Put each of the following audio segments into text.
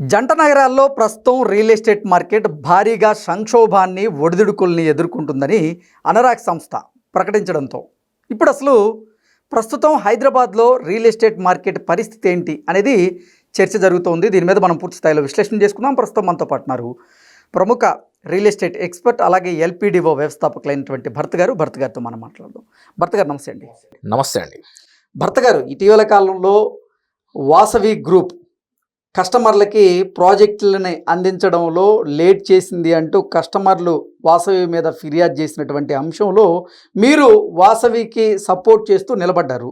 జంట నగరాల్లో ప్రస్తుతం రియల్ ఎస్టేట్ మార్కెట్ భారీగా సంక్షోభాన్ని ఒడిదుడుకుల్ని ఎదుర్కొంటుందని అనరాక్ సంస్థ ప్రకటించడంతో. ఇప్పుడు అసలు ప్రస్తుతం హైదరాబాద్లో రియల్ ఎస్టేట్ మార్కెట్ పరిస్థితి ఏంటి అనేది చర్చ జరుగుతోంది. దీని మీద మనం పూర్తి స్థాయిలో విశ్లేషణ చేసుకుందాం. ప్రస్తుతం మనతో పాటున్నారు ప్రముఖ రియల్ ఎస్టేట్ ఎక్స్పర్ట్ అలాగే ఎల్పిడిఓ వ్యవస్థాపకులైనటువంటి భర్త గారు. భర్త గారితో మనం మాట్లాడదాం. భర్త గారు నమస్తే అండి. నమస్తే అండి. భర్త గారు ఇటీవల కాలంలో వాసవి గ్రూప్ కస్టమర్లకి ప్రాజెక్టులని అందించడంలో లేట్ చేసింది అంటూ కస్టమర్లు వాసవి మీద ఫిర్యాదు చేసినటువంటి అంశంలో మీరు వాసవికి సపోర్ట్ చేస్తూ నిలబడ్డారు.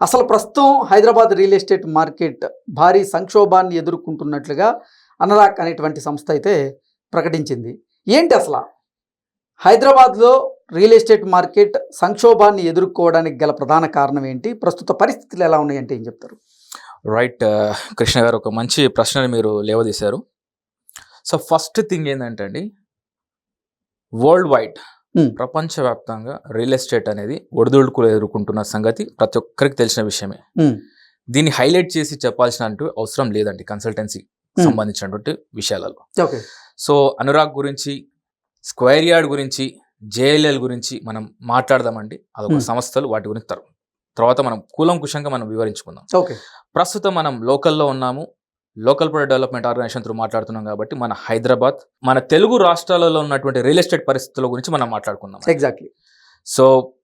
అసలు ప్రస్తుతం హైదరాబాద్ రియల్ ఎస్టేట్ మార్కెట్ భారీ సంక్షోభాన్ని ఎదుర్కొంటున్నట్లుగా అనరాక్ అనేటువంటి సంస్థ అయితే ప్రకటించింది. ఏంటి అసలు? హైదరాబాద్లో రియల్ ఎస్టేట్ మార్కెట్ సంక్షోభాన్ని ఎదుర్కోవడానికి గల ప్రధాన కారణం ఏంటి ప్రస్తుత పరిస్థితులు ఎలా ఉన్నాయంటే ఏం చెప్తారు రైట్ కృష్ణ గారు ఒక మంచి ప్రశ్నని మీరు లేవదీశారు సో ఫస్ట్ థింగ్ ఏంటంటే అండి వరల్డ్ వైడ్. ప్రపంచవ్యాప్తంగా రియల్ ఎస్టేట్ అనేది ఒడిదుడుకులు ఎదుర్కొంటున్న సంగతి ప్రతి ఒక్కరికి తెలిసిన విషయమే. దీన్ని హైలైట్ చేసి చెప్పాల్సిన అవసరం లేదండి కన్సల్టెన్సీ. సంబంధించినటువంటి విషయాలలో ఓకే సో అనురాగ్ గురించి స్క్వేర్ యార్డ్ గురించి జేఎల్ఎల్ గురించి మనం మాట్లాడదామండి. అదొక. సంస్థలు వాటి గురించి తర్వా- తర్వాత మనం కూలంకుషంగా మనం వివరించుకుందాం. ఓకే. ప్రస్తుతం మనం లోకల్లో ఉన్నాము. Local product development organisation through మాట్లాడుతున్నాం కాబట్టి మన హైదరాబాద్ మన తెలుగు రాష్ట్రాలలో ఉన్నటువంటి రియల్ ఎస్టేట్ పరిస్థితుల గురించి మనం మాట్లాడుకుందాం ఎగ్జాక్ట్లీ సో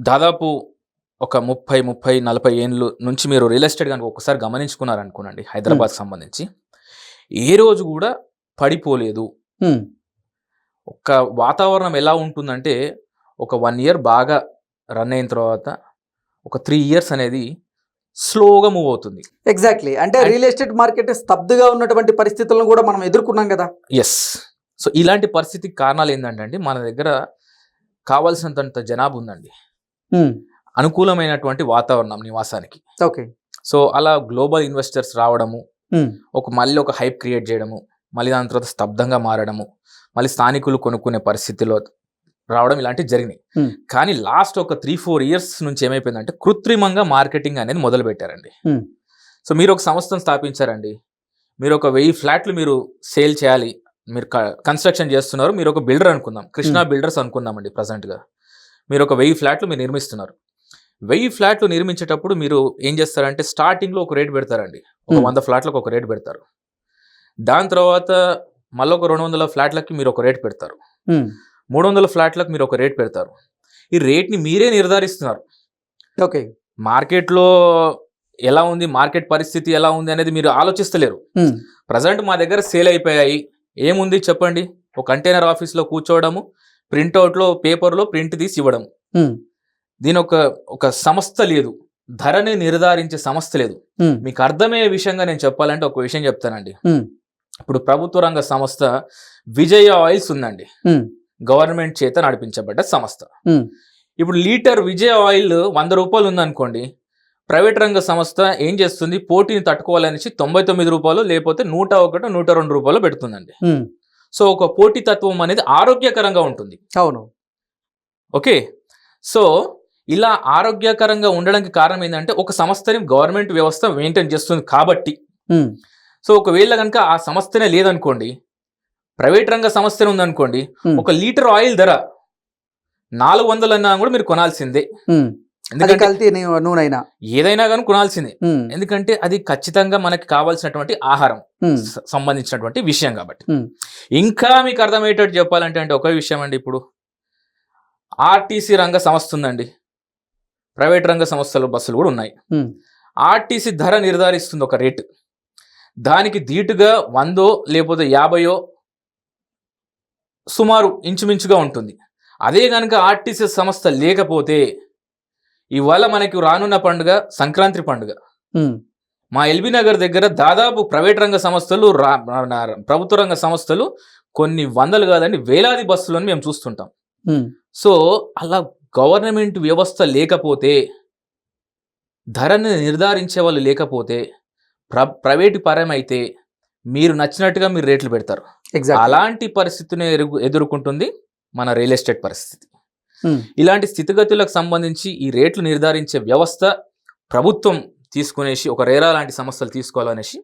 దాదాపు ఒక ముప్పై ముప్పై నలభై ఏళ్ళు నుంచి మీరు రియల్ ఎస్టేట్ కనుక ఒకసారి గమనించుకున్నారనుకోనండి హైదరాబాద్ సంబంధించి. ఏ రోజు కూడా పడిపోలేదు. ఒక వాతావరణం ఎలా ఉంటుందంటే ఒక వన్ ఇయర్ బాగా రన్ అయిన తర్వాత ఒక త్రీ ఇయర్స్ అనేది స్లోగా మూవ్ అవుతుంది. ఎగ్జాక్ట్లీ. అంటే రియల్ ఎస్టేట్ మార్కెట్ స్తబ్దుగా ఉన్నటువంటి పరిస్థితులను కూడా మనం ఎదుర్కొన్నాం కదా? ఎస్ సో ఇలాంటి పరిస్థితికి కారణాలు ఏంటంటే అండి మన దగ్గర కావాల్సినంత జనాభా ఉందండి. అనుకూలమైనటువంటి వాతావరణం నివాసానికి. ఓకే. సో అలా గ్లోబల్ ఇన్వెస్టర్స్ రావడము ఒక మళ్ళీ ఒక హైప్ క్రియేట్ చేయడము మళ్ళీ దాని తర్వాత స్తబ్దంగా మారడము మళ్ళీ స్థానికులు కొనుక్కునే పరిస్థితిలో రావడం ఇలాంటివి జరిగినాయి. కానీ లాస్ట్ ఒక త్రీ ఫోర్ ఇయర్స్ నుంచి ఏమైపోయిందంటే కృత్రిమంగా మార్కెటింగ్ అనేది మొదలు పెట్టారండి. సో మీరు ఒక సంస్థను స్థాపించారండి. మీరు ఒక వెయ్యి ఫ్లాట్లు మీరు సేల్ చేయాలి. మీరు కన్స్ట్రక్షన్ చేస్తున్నారు. మీరు ఒక బిల్డర్ అనుకుందాం. కృష్ణా బిల్డర్స్ అనుకుందామండి ప్రజెంట్గా. మీరు ఒక వెయ్యి ఫ్లాట్లు మీరు నిర్మిస్తున్నారు. వెయ్యి ఫ్లాట్లు నిర్మించేటప్పుడు మీరు ఏం చేస్తారంటే స్టార్టింగ్లో ఒక రేట్ పెడతారండి. ఒక. వంద ఫ్లాట్లకు ఒక రేట్ పెడతారు. దాని తర్వాత మళ్ళీ ఒక రెండు వందల ఫ్లాట్లకి మీరు ఒక రేట్ పెడతారు. మూడు వందల ఫ్లాట్లకు మీరు ఒక రేట్ పెడతారు. ఈ రేట్ని మీరే నిర్ధారిస్తున్నారు. ఓకే. మార్కెట్లో ఎలా ఉంది మార్కెట్ పరిస్థితి ఎలా ఉంది అనేది మీరు ఆలోచిస్తలేరు. ప్రజెంట్ మా దగ్గర సేల్ అయిపోయాయి. ఏముంది చెప్పండి? ఒక కంటైనర్ ఆఫీస్లో కూర్చోవడము ప్రింట్అవుట్లో పేపర్లో ప్రింట్ తీసి ఇవ్వడం దీని ఒక ఒక సంస్థ లేదు. ధరని నిర్ధారించే సంస్థ లేదు. మీకు అర్థమయ్యే విషయంగా నేను చెప్పాలంటే ఒక విషయం చెప్తానండి. ఇప్పుడు ప్రభుత్వ రంగ సంస్థ విజయ ఆయిల్స్ ఉందండి. గవర్నమెంట్ చేత నడిపించబడ్డ సంస్థ. ఇప్పుడు లీటర్ విజయ ఆయిల్ వంద రూపాయలు ఉందనుకోండి ప్రైవేట్ రంగ సంస్థ ఏం చేస్తుంది? పోటీని తట్టుకోవాలనేసి తొంభై తొమ్మిది రూపాయలు లేకపోతే నూట ఒకటి నూట రెండు రూపాయలు పెడుతుందండి. సో ఒక పోటీ తత్వం అనేది ఆరోగ్యకరంగా ఉంటుంది. అవును. ఓకే. సో ఇలా ఆరోగ్యకరంగా ఉండడానికి కారణం ఏంటంటే ఒక సంస్థని గవర్నమెంట్ వ్యవస్థ మెయింటైన్ చేస్తుంది కాబట్టి. సో ఒకవేళ కనుక ఆ సంస్థనే లేదనుకోండి ప్రైవేట్ రంగ సంస్థనే ఉందనుకోండి. ఒక లీటర్ ఆయిల్ ధర నాలుగు వందలు అన్నా కూడా మీరు కొనాల్సిందే. ఎందుకంటే నూనెైనా? ఏదైనా కానీ కొనాల్సిందే. ఎందుకంటే అది ఖచ్చితంగా మనకి కావాల్సినటువంటి ఆహారం సంబంధించినటువంటి విషయం కాబట్టి. ఇంకా మీకు అర్థమయ్యేటట్టు చెప్పాలంటే అంటే ఒక విషయం అండి ఇప్పుడు. ఆర్టీసీ రంగ సంస్థ ఉందండి. ప్రైవేట్ రంగ సంస్థలు బస్సులు కూడా ఉన్నాయి. ఆర్టీసీ ధర నిర్ధారిస్తుంది ఒక రేటు. దానికి ధీటుగా వందో లేకపోతే యాభయో సుమారు ఇంచుమించుగా ఉంటుంది. అదే కనుక ఆర్టీసీ సంస్థ లేకపోతే ఇవాళ మనకి రానున్న పండుగ సంక్రాంతి పండుగ. మా ఎల్బీ నగర్ దగ్గర దాదాపు ప్రైవేట్ రంగ సంస్థలు ప్రభుత్వ రంగ సంస్థలు కొన్ని వందలు కాదండి వేలాది బస్సులను మేము చూస్తుంటాం. సో అలా గవర్నమెంట్ వ్యవస్థ లేకపోతే ధరని నిర్ధారించే వాళ్ళు లేకపోతే ప్ర ప్రైవేటు పరమైతే మీరు నచ్చినట్టుగా మీరు రేట్లు పెడతారు. ఎగ్జాక్ట్ అలాంటి పరిస్థితిని ఎదుర్కొంటుంది మన రియల్ ఎస్టేట్ పరిస్థితి. ఉమ్, ఇలాంటి స్థితిగతులకు సంబంధించి ఈ రేట్లు నిర్ధారించే వ్యవస్థ ప్రభుత్వం తీసుకునేసి ఒక రేరా లాంటి సంస్థలు తీసుకోవాలనేసి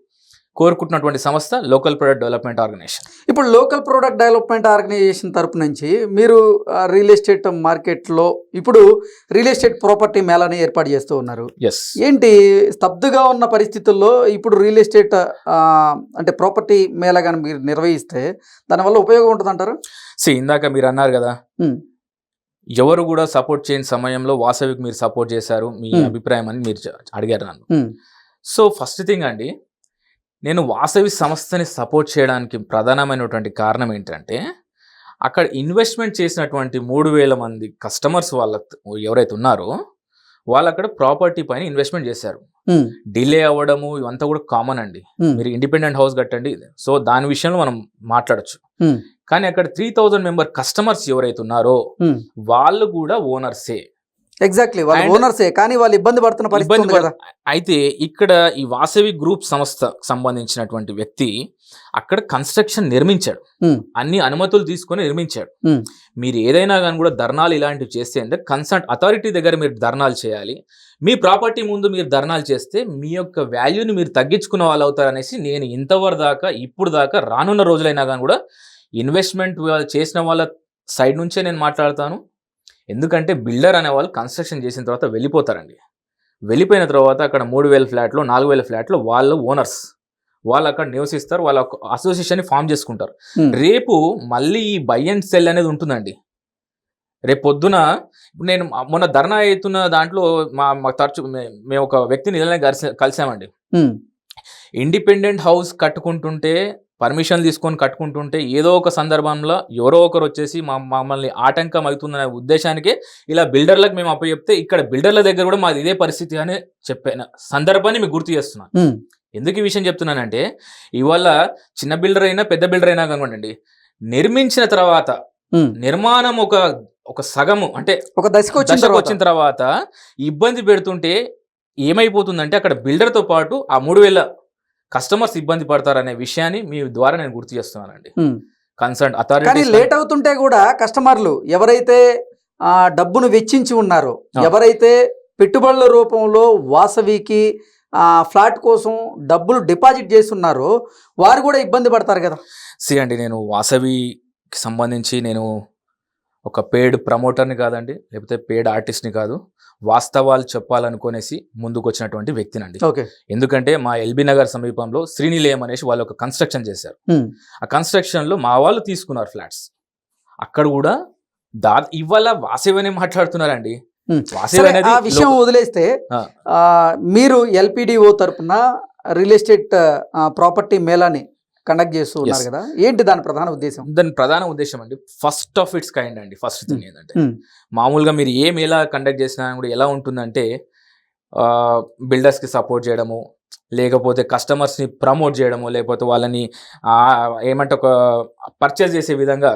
కోరుకుంటున్నటువంటి సంస్థ లోకల్ ప్రొడక్ట్ డెవలప్మెంట్ ఆర్గనైజేషన్ ఇప్పుడు లోకల్ ప్రోడక్ట్ డెవలప్మెంట్ ఆర్గనైజేషన్ తరపు నుంచి మీరు రియల్ ఎస్టేట్ మార్కెట్లో ఇప్పుడు రియల్ ఎస్టేట్ ప్రాపర్టీ మేళాని ఏర్పాటు చేస్తూ ఉన్నారు. ఎస్ ఏంటి? స్తబ్దుగా ఉన్న పరిస్థితుల్లో ఇప్పుడు రియల్ ఎస్టేట్ అంటే ప్రాపర్టీ మేళా కానీ మీరు నిర్వహిస్తే దానివల్ల ఉపయోగం ఉంటుంది అంటారు సి ఇందాక మీరు అన్నారు కదా. ఎవరు కూడా సపోర్ట్ చేయని సమయంలో వాసవికి మీరు సపోర్ట్ చేశారు మీ. అభిప్రాయం అని మీరు అడిగారు నన్ను. సో ఫస్ట్ థింగ్ అండి నేను వాసవి సంస్థని సపోర్ట్ చేయడానికి ప్రధానమైనటువంటి కారణం ఏంటంటే అక్కడ ఇన్వెస్ట్మెంట్ చేసినటువంటి మూడు వేల మంది కస్టమర్స్ వాళ్ళ ఎవరైతే ఉన్నారో వాళ్ళు అక్కడ ప్రాపర్టీ పైన ఇన్వెస్ట్మెంట్ చేశారు. డిలే అవ్వడము ఇవంతా కూడా కామన్ అండి. మీరు ఇండిపెండెంట్ హౌస్ కట్టండి. సో దాని విషయంలో మనం మాట్లాడొచ్చు. కానీ అక్కడ త్రీ థౌజండ్ మెంబర్ కస్టమర్స్ ఎవరైతే ఉన్నారో వాళ్ళు కూడా ఓనర్సే. ఎగ్జాక్ట్లీ వాళ్ళ ఓనర్సే కానీ వాళ్ళు ఇబ్బంది పడుతున్న పరిస్థితి కదా. అయితే ఇక్కడ ఈ వాసవి గ్రూప్ సంస్థ సంబంధించినటువంటి వ్యక్తి అక్కడ కన్స్ట్రక్షన్ నిర్మించాడు. Hmm. అన్ని అనుమతులు తీసుకొని నిర్మించాడు. Hmm. మీరు ఏదైనా కానీ కూడా ధర్నాలు ఇలాంటివి చేస్తే అంటే కన్సల్ట్ అథారిటీ దగ్గర మీరు ధర్నాలు చేయాలి. మీ ప్రాపర్టీ ముందు మీరు ధర్నాలు చేస్తే మీ యొక్క వాల్యూని మీరు తగ్గించుకున్న వాళ్ళు అవుతారు అనేసి నేను ఇంతవరకు దాకా ఇప్పుడు దాకా రానున్న రోజులైనా కానీ కూడా ఇన్వెస్ట్మెంట్ చేసిన వాళ్ళ సైడ్ నుంచే నేను మాట్లాడతాను. ఎందుకంటే బిల్డర్ అనే వాళ్ళు కన్స్ట్రక్షన్ చేసిన తర్వాత వెళ్ళిపోతారండి. వెళ్ళిపోయిన తర్వాత అక్కడ మూడు వేల ఫ్లాట్లు నాలుగు వేల ఫ్లాట్లు వాళ్ళు ఓనర్స్. వాళ్ళు అక్కడ నివసిస్తారు వాళ్ళ అసోసియేషన్ ఫామ్ చేసుకుంటారు. రేపు మళ్ళీ ఈ బై అండ్ సెల్ అనేది ఉంటుందండి. రేపు పొద్దున నేను మొన్న ధర్నా అవుతున్న దాంట్లో మా మా తరచు మేము ఒక వ్యక్తిని ఇలానే కలిసా కలిసామండి. ఇండిపెండెంట్ హౌస్ కట్టుకుంటుంటే పర్మిషన్ తీసుకొని కట్టుకుంటుంటే ఏదో ఒక సందర్భంలో ఎవరో ఒకరు వచ్చేసి మా మమ్మల్ని ఆటంకం అవుతుందనే ఉద్దేశానికే ఇలా బిల్డర్లకు మేము అప్పచెప్తే ఇక్కడ బిల్డర్ల దగ్గర కూడా మాది ఇదే పరిస్థితి అని చెప్పాను సందర్భాన్ని మీకు గుర్తు చేస్తున్నాను ఎందుకు ఈ విషయం చెప్తున్నానంటే ఇవాళ చిన్న బిల్డర్ అయినా పెద్ద బిల్డర్ అయినా కనుకోండి నిర్మించిన తర్వాత. నిర్మాణం ఒక ఒక సగము అంటే ఒక దశకు వచ్చిన తర్వాత. వచ్చిన తర్వాత ఇబ్బంది పెడుతుంటే ఏమైపోతుందంటే అక్కడ builder తో పాటు ఆ మూడు వేల కస్టమర్స్ ఇబ్బంది పడతారనే విషయాన్ని మీ ద్వారా నేను గుర్తు చేస్తున్నానండి. కన్సర్న్ కానీ అథారిటీ లేట్ అవుతుంటే కూడా కస్టమర్లు ఎవరైతే డబ్బును వెచ్చించి ఉన్నారో. ఎవరైతే పెట్టుబడుల రూపంలో వాసవికి ఫ్లాట్ కోసం డబ్బులు డిపాజిట్ చేస్తున్నారో వారు కూడా ఇబ్బంది పడతారు కదా సి అండి నేను వాసవికి సంబంధించి నేను ఒక పేడ్ ప్రమోటర్ని కాదండి లేకపోతే పేడ్ ఆర్టిస్ట్ని కాదు వాస్తవాలు చెప్పాలనుకునేసి ముందుకు వచ్చినటువంటి వ్యక్తినండి. ఓకే. ఎందుకంటే మా ఎల్బీ నగర్ సమీపంలో శ్రీనిలయం అనేసి వాళ్ళు ఒక కన్స్ట్రక్షన్ చేశారు. ఆ కన్స్ట్రక్షన్లో మా వాళ్ళు తీసుకున్నారు ఫ్లాట్స్. అక్కడ కూడా దా ఇవాళ వాసవి మాట్లాడుతున్నారండి ఆ విషయం వదిలేస్తే మీరు ఎల్పిడిఓ తరపున రియల్ ఎస్టేట్ ప్రాపర్టీ మేళాని కండక్ట్ చేస్తూ ఉన్నారు. కదా. ఏంటి దాని ప్రధాన ఉద్దేశం? దాని ప్రధాన ఉద్దేశం అండి ఫస్ట్ ఆఫ్ ఇట్స్ కైండ్ అండి ఫస్ట్ థింగ్ ఏంటంటే Hmm. మామూలుగా మీరు ఏం ఎలా కండక్ట్ చేసినా కూడా ఎలా ఉంటుందంటే బిల్డర్స్కి సపోర్ట్ చేయడము లేకపోతే customers ని ప్రమోట్ చేయడము లేకపోతే వాళ్ళని ఏమంటే ఒక పర్చేస్ చేసే విధంగా.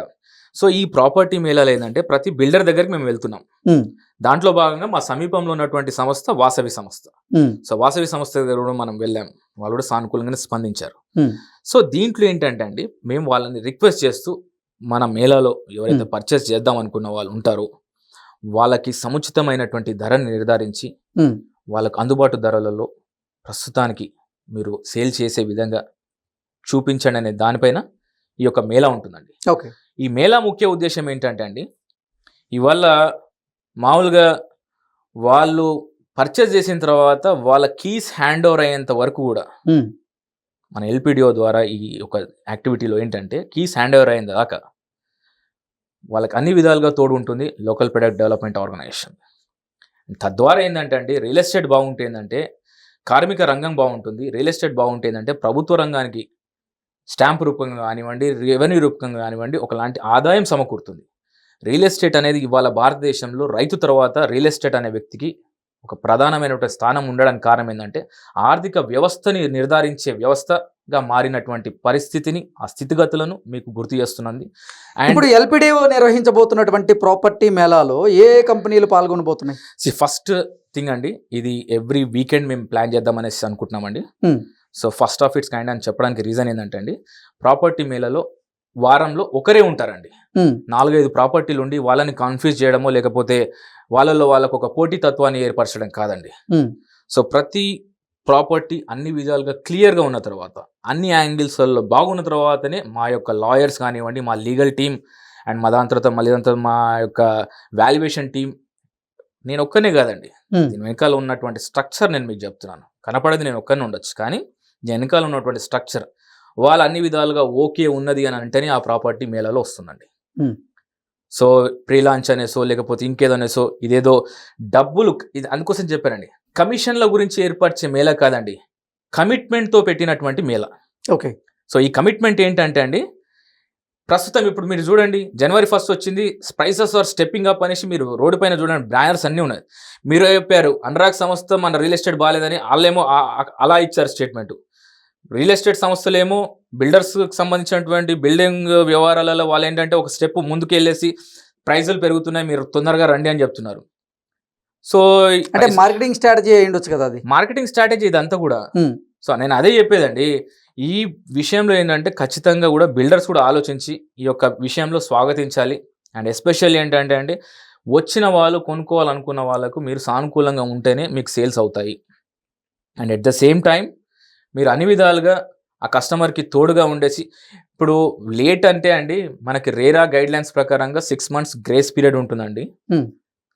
సో ఈ ప్రాపర్టీ మేళాలు ఏంటంటే ప్రతి బిల్డర్ దగ్గరికి మేము వెళ్తున్నాం. ఉమ్, దాంట్లో భాగంగా మా సమీపంలో ఉన్నటువంటి సంస్థ వాసవి సంస్థ. సో వాసవి సంస్థ దగ్గర కూడా మనం వెళ్ళాం. వాళ్ళు కూడా సానుకూలంగానే స్పందించారు. సో దీంట్లో ఏంటంటే అండి మేము వాళ్ళని రిక్వెస్ట్ చేస్తూ మన మేళాలో ఎవరైతే Hmm. పర్చేస్ చేద్దాం అనుకున్న వాళ్ళు ఉంటారో వాళ్ళకి సముచితమైనటువంటి ధరని నిర్ధారించి ఉమ్, వాళ్ళకు అందుబాటు ధరలలో ప్రస్తుతానికి మీరు సేల్ చేసే విధంగా చూపించండి అనే దానిపైన ఈ యొక్క మేళా ఉంటుందండి. ఓకే ఈ మేళా ముఖ్య ఉద్దేశం ఏంటంటే అండి ఇవాళ మామూలుగా వాళ్ళు పర్చేస్ చేసిన తర్వాత వాళ్ళ కీస్ హ్యాండ్ ఓవర్ అయ్యేంత వరకు కూడా మన ఎల్పిడిఓ ద్వారా ఈ ఒక యాక్టివిటీలో ఏంటంటే కీస్ హ్యాండ్ ఓవర్ అయిన దాకా వాళ్ళకి అన్ని విధాలుగా తోడు ఉంటుంది లోకల్ ప్రొడక్ట్ డెవలప్మెంట్ ఆర్గనైజేషన్. తద్వారా ఏంటంటే అండి రియల్ ఎస్టేట్ బాగుంటే ఏంటంటే కార్మిక రంగం బాగుంటుంది రియల్ ఎస్టేట్ బాగుంటే ఏంటంటే ప్రభుత్వ రంగానికి స్టాంప్ రూపంగా కానివ్వండి రెవెన్యూ రూపంగా కానివ్వండి ఒకలాంటి ఆదాయం సమకూరుతుంది. రియల్ ఎస్టేట్ అనేది ఇవాళ భారతదేశంలో రైతు తర్వాత రియల్ ఎస్టేట్ అనే వ్యక్తికి ఒక ప్రధానమైనటువంటి స్థానం ఉండడానికి కారణం ఏంటంటే ఆర్థిక వ్యవస్థని నిర్ధారించే వ్యవస్థగా మారినటువంటి పరిస్థితిని ఆ స్థితిగతులను మీకు గుర్తు చేస్తున్నది. ఇప్పుడు ఎల్పిడిఓ నిర్వహించబోతున్నటువంటి ప్రాపర్టీ మేళాలో ఏ కంపెనీలు పాల్గొనబోతున్నాయి? ఫస్ట్ థింగ్ అండి ఇది ఎవ్రీ వీకెండ్ మేము ప్లాన్ చేద్దాం అనేసి అనుకుంటున్నామండి. So first of its kind అని చెప్పడానికి రీజన్ ఏంటంటే అండి ప్రాపర్టీ మేళలో వారంలో ఒకరే ఉంటారండి. నాలుగైదు ప్రాపర్టీలు ఉండి వాళ్ళని కన్ఫ్యూజ్ చేయడమో లేకపోతే వాళ్ళలో వాళ్ళకు ఒక పోటీ తత్వాన్ని ఏర్పరచడం కాదండి. సో ప్రతి ప్రాపర్టీ అన్ని విధాలుగా క్లియర్గా ఉన్న తర్వాత అన్ని యాంగిల్స్లో బాగున్న తర్వాతనే మా యొక్క లాయర్స్ కానివ్వండి మా లీగల్ టీం అండ్ మా దాని తర్వాత మళ్ళీ దాని మా యొక్క వాల్యుయేషన్ టీం నేను ఒక్కనే కాదండి. దీని వెనకాల ఉన్నటువంటి స్ట్రక్చర్ నేను మీకు చెప్తున్నాను. కనపడేది నేను ఒక్కనే ఉండొచ్చు కానీ దీని వెనకాల ఉన్నటువంటి స్ట్రక్చర్ వాళ్ళు అన్ని విధాలుగా ఓకే ఉన్నది అని అంటేనే ఆ ప్రాపర్టీ మేళలో వస్తుందండి. సో ప్రీ లాంచ్ అనేసో లేకపోతే ఇంకేదో అనేసో ఇదేదో డబ్బులు ఇది అందుకోసం చెప్పానండి. కమిషన్ల గురించి ఏర్పరిచే మేళ కాదండి. కమిట్మెంట్తో పెట్టినటువంటి మేళ. ఓకే. సో ఈ కమిట్మెంట్ ఏంటంటే అండి ప్రస్తుతం ఇప్పుడు మీరు చూడండి జనవరి ఫస్ట్ వచ్చింది ప్రైసెస్ ఆర్ స్టెప్పింగ్ అప్ అనేసి మీరు రోడ్డు పైన చూడండి బ్యానర్స్ అన్నీ ఉన్నాయి. మీరు చెప్పారు అనురాగ్ సంస్థ మన రియల్ ఎస్టేట్ బాగాలేదని వాళ్ళేమో అలా ఇచ్చారు స్టేట్మెంట్ రియల్ ఎస్టేట్ సంస్థలేమో బిల్డర్స్ సంబంధించినటువంటి బిల్డింగ్ వ్యవహారాలలో వాళ్ళు ఏంటంటే ఒక స్టెప్ ముందుకు వెళ్ళేసి ప్రైజులు పెరుగుతున్నాయి మీరు తొందరగా రండి అని చెప్తున్నారు. సో అంటే మార్కెటింగ్ స్ట్రాటజీ ఉండొచ్చు కదా అది. మార్కెటింగ్ స్ట్రాటజీ ఇదంతా కూడా. సో నేను అదే చెప్పేదండి ఈ విషయంలో ఏంటంటే ఖచ్చితంగా కూడా బిల్డర్స్ కూడా ఆలోచించి ఈ యొక్క విషయంలో స్వాగతించాలి. అండ్ ఎస్పెషల్లీ ఏంటంటే అండి వచ్చిన వాళ్ళు కొనుక్కోవాలనుకున్న వాళ్ళకు మీరు సానుకూలంగా ఉంటేనే మీకు సేల్స్ అవుతాయి. And at the same time మీరు అన్ని విధాలుగా ఆ కస్టమర్కి తోడుగా ఉండేసి ఇప్పుడు లేట్ అంటే అండి మనకి రేరా గైడ్ లైన్స్ ప్రకారంగా సిక్స్ మంత్స్ గ్రేస్ పీరియడ్ ఉంటుందండి.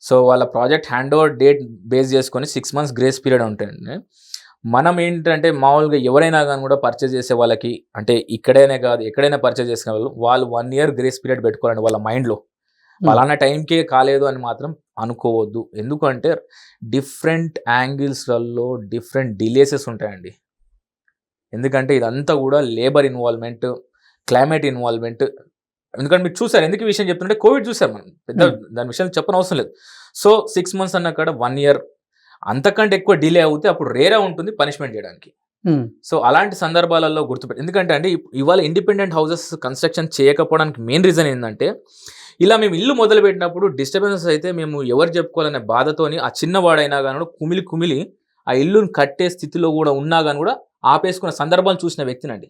సో వాళ్ళ project hand over date base చేసుకొని సిక్స్ మంత్స్ గ్రేస్ పీరియడ్ ఉంటుంది మనం ఏంటంటే మామూలుగా ఎవరైనా కానీ కూడా పర్చేజ్ చేసే వాళ్ళకి అంటే ఇక్కడైనా కాదు ఎక్కడైనా పర్చేజ్ చేసుకునే వాళ్ళు వాళ్ళు వన్ ఇయర్ గ్రేస్ పీరియడ్ పెట్టుకోవాలండి వాళ్ళ మైండ్లో. పలానా టైంకే కాలేదు అని మాత్రం అనుకోవద్దు. ఎందుకంటే డిఫరెంట్ యాంగిల్స్లలో డిఫరెంట్ డిలేసెస్ ఉంటాయండి. ఎందుకంటే ఇదంతా కూడా లేబర్ ఇన్వాల్వ్మెంట్ క్లైమేట్ ఇన్వాల్వ్మెంట్ ఎందుకంటే మీరు చూసారు ఎందుకు ఈ విషయం చెప్తుంటే కోవిడ్ చూసారు మనం పెద్ద. దాని విషయం చెప్పని అవసరం లేదు సో సిక్స్ మంత్స్ అన్న కాడ వన్ ఇయర్ అంతకంటే ఎక్కువ డిలే అవుతే అప్పుడు రేరా ఉంటుంది పనిష్మెంట్ చేయడానికి. సో అలాంటి సందర్భాలలో గుర్తుపెట్టి ఎందుకంటే అండి ఇవాళ ఇండిపెండెంట్ హౌసెస్ కన్స్ట్రక్షన్ చేయకపోవడానికి మెయిన్ రీజన్ ఏంటంటే ఇలా మేము ఇల్లు మొదలు పెట్టినప్పుడు డిస్టర్బెన్సెస్ అయితే మేము ఎవరు చెప్పుకోవాలనే బాధతోని ఆ చిన్నవాడైనా కానీ కూడా కుమిలి కుమిలి ఆ ఇల్లుని కట్టే స్థితిలో కూడా ఉన్నా కానీ కూడా ఆపేసుకున్న సందర్భాలు చూసిన వ్యక్తినండి.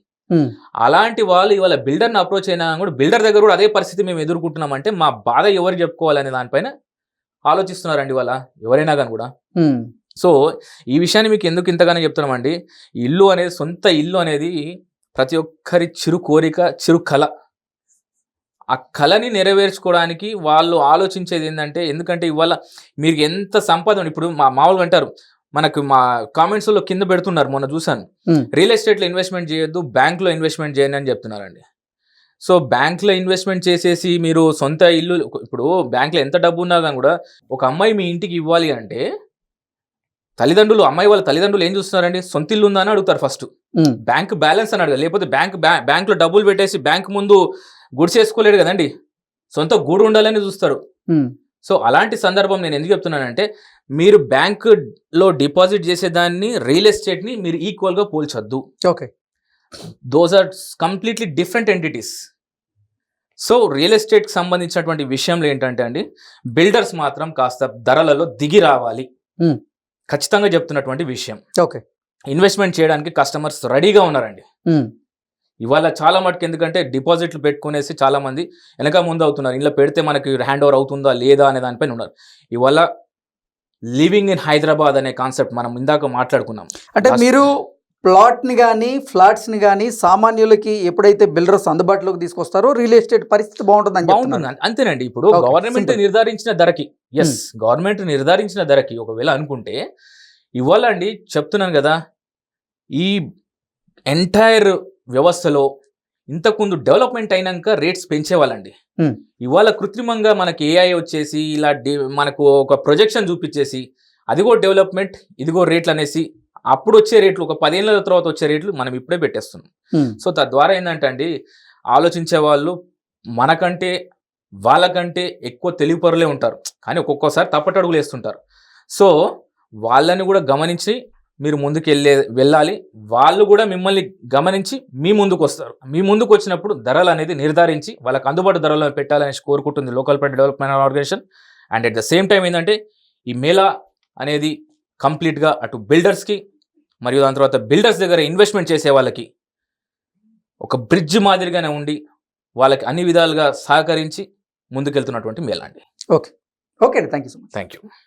అలాంటి వాళ్ళు ఇవాళ బిల్డర్ని అప్రోచ్ అయినా కూడా బిల్డర్ దగ్గర కూడా అదే పరిస్థితి మేము ఎదుర్కొంటున్నామంటే మా బాధ ఎవరు చెప్పుకోవాలనే దానిపైన ఆలోచిస్తున్నారండి వాళ్ళ ఎవరైనా కానీ కూడా. సో ఈ విషయాన్ని మీకు ఎందుకు ఇంతగానో చెప్తున్నామండి ఇల్లు అనేది సొంత ఇల్లు అనేది ప్రతి ఒక్కరి చిరు కోరిక చిరు కళ ఆ కళని నెరవేర్చుకోవడానికి వాళ్ళు ఆలోచించేది ఏంటంటే ఎందుకంటే ఇవాళ మీరు ఎంత సంపాదన ఇప్పుడు మా మామూలుగా అంటారు మనకు మా కామెంట్స్లో కింద పెడుతున్నారు మొన్న Hmm. రియల్ ఎస్టేట్లో ఇన్వెస్ట్మెంట్ చేయొద్దు బ్యాంక్లో ఇన్వెస్ట్మెంట్ చేయండి అని చెప్తున్నారండి. సో బ్యాంక్లో ఇన్వెస్ట్మెంట్ చేసేసి మీరు సొంత ఇల్లు ఇప్పుడు బ్యాంక్లో ఎంత డబ్బు ఉన్నా కానీ కూడా ఒక అమ్మాయి మీ ఇంటికి ఇవ్వాలి అంటే తల్లిదండ్రులు అమ్మాయి వాళ్ళ తల్లిదండ్రులు ఏం చూస్తున్నారండి? సొంత ఇల్లు ఉందా అని అడుగుతారు ఫస్ట్. బ్యాంక్ బ్యాలెన్స్ అని అడగాలి. లేకపోతే బ్యాంక్ బ్యాంక్లో డబ్బులు పెట్టేసి బ్యాంక్ ముందు గుడిసేసుకోలేడు కదండి. సొంత గూడు ఉండాలని చూస్తారు. సో అలాంటి సందర్భం నేను ఎందుకు చెప్తున్నానంటే మీరు బ్యాంకులో డిపాజిట్ చేసేదాన్ని రియల్ ఎస్టేట్ని మీరు ఈక్వల్గా పోల్చొద్దు. Okay. Those are completely different entities so real ఎస్టేట్కి సంబంధించినటువంటి విషయంలో ఏంటంటే అండి బిల్డర్స్ మాత్రం కాస్త ధరలలో దిగి రావాలి. Hmm. ఖచ్చితంగా చెప్తున్నటువంటి విషయం. ఓకే. ఇన్వెస్ట్మెంట్ చేయడానికి కస్టమర్స్ రెడీగా ఉన్నారండి. Hmm. ఇవాళ చాలా మటుకు ఎందుకంటే డిపాజిట్లు పెట్టుకునేసి చాలా మంది వెనక ముందు అవుతున్నారు. ఇంట్లో పెడితే మనకి హ్యాండ్ ఓవర్ అవుతుందా లేదా అనే దానిపైన ఉన్నారు. ఇవాళ లివింగ్ ఇన్ హైదరాబాద్ అనే కాన్సెప్ట్ మనం ఇందాక మాట్లాడుకున్నాం. అంటే మీరు ప్లాట్ని కానీ ఫ్లాట్స్ని కానీ సామాన్యులకి ఎప్పుడైతే బిల్డర్స్ అందుబాటులోకి తీసుకొస్తారో రియల్ ఎస్టేట్ పరిస్థితి బాగుంటుంది చెప్తున్నారు. అంతేనండి. ఇప్పుడు గవర్నమెంట్. నిర్ధారించిన ధరకి ఎస్ గవర్నమెంట్ నిర్ధారించిన ధరకి ఒకవేళ అనుకుంటే ఇవాళ అండి చెప్తున్నాను కదా ఈ ఎంటైర్ వ్యవస్థలో ఇంతకుముందు డెవలప్మెంట్ అయినాక రేట్స్ పెంచేవాళ్ళండి. Hmm. ఇవాళ కృత్రిమంగా మనకి ఏఐ వచ్చేసి ఇలా డి- మనకు ఒక ప్రొజెక్షన్ చూపించేసి అదిగో డెవలప్మెంట్ ఇదిగో రేట్లు అనేసి అప్పుడు వచ్చే రేట్లు ఒక పదేళ్ళ తర్వాత వచ్చే రేట్లు మనం ఇప్పుడే పెట్టేస్తున్నాం. Hmm. సో తద్వారా ఏంటంటే అండి ఆలోచించే వాళ్ళు మనకంటే వాళ్ళకంటే ఎక్కువ తెలివిపరులే ఉంటారు. కానీ ఒక్కొక్కసారి తప్పటడుగులు వేస్తుంటారు. సో వాళ్ళని కూడా గమనించి మీరు ముందుకు వెళ్ళే వెళ్ళాలి. వాళ్ళు కూడా మిమ్మల్ని గమనించి మీ ముందుకు వస్తారు. మీ ముందుకు వచ్చినప్పుడు ధరలు అనేది నిర్ధారించి వాళ్ళకి అందుబాటు ధరలో పెట్టాలని కోరుకుంటుంది local pet development organisation. And at the same time ఏంటంటే ఈ మేళా అనేది కంప్లీట్గా అటు బిల్డర్స్కి మరియు దాని తర్వాత బిల్డర్స్ దగ్గర ఇన్వెస్ట్మెంట్ చేసే వాళ్ళకి ఒక బ్రిడ్జ్ మాదిరిగానే ఉండి వాళ్ళకి అన్ని విధాలుగా సహకరించి ముందుకెళ్తున్నటువంటి మేళ అండి. ఓకే. అండి. Thank you so much. Thank you